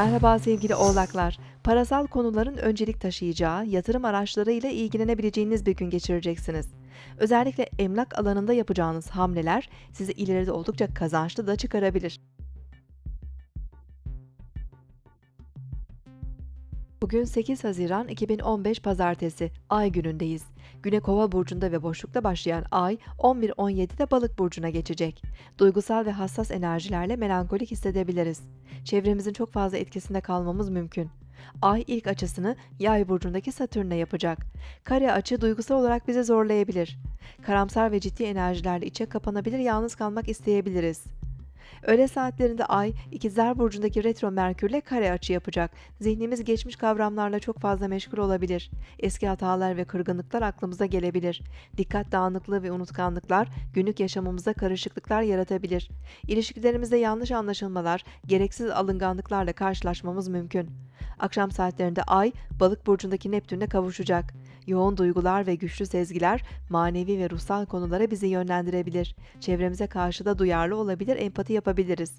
Merhaba sevgili oğlaklar. Parasal konuların öncelik taşıyacağı, yatırım araçlarıyla ilgilenebileceğiniz bir gün geçireceksiniz. Özellikle emlak alanında yapacağınız hamleler sizi ileride oldukça kazançlı da çıkarabilir. Bugün 8 Haziran 2015 Pazartesi, Ay günündeyiz. Güne Kova burcunda ve boşlukta başlayan Ay 11-17'de Balık burcuna geçecek. Duygusal ve hassas enerjilerle melankolik hissedebiliriz. Çevremizin çok fazla etkisinde kalmamız mümkün. Ay ilk açısını Yay burcundaki Satürn'e yapacak. Kare açı duygusal olarak bizi zorlayabilir. Karamsar ve ciddi enerjilerle içe kapanabilir, yalnız kalmak isteyebiliriz. Öğle saatlerinde Ay, İkizler Burcu'ndaki retro Merkürle kare açı yapacak. Zihnimiz geçmiş kavramlarla çok fazla meşgul olabilir. Eski hatalar ve kırgınlıklar aklımıza gelebilir. Dikkat dağınıklığı ve unutkanlıklar günlük yaşamımızda karışıklıklar yaratabilir. İlişkilerimizde yanlış anlaşılmalar, gereksiz alınganlıklarla karşılaşmamız mümkün. Akşam saatlerinde Ay, Balık Burcu'ndaki Neptün'e kavuşacak. Yoğun duygular ve güçlü sezgiler manevi ve ruhsal konulara bizi yönlendirebilir. Çevremize karşı da duyarlı olabilir, empati yapabiliriz.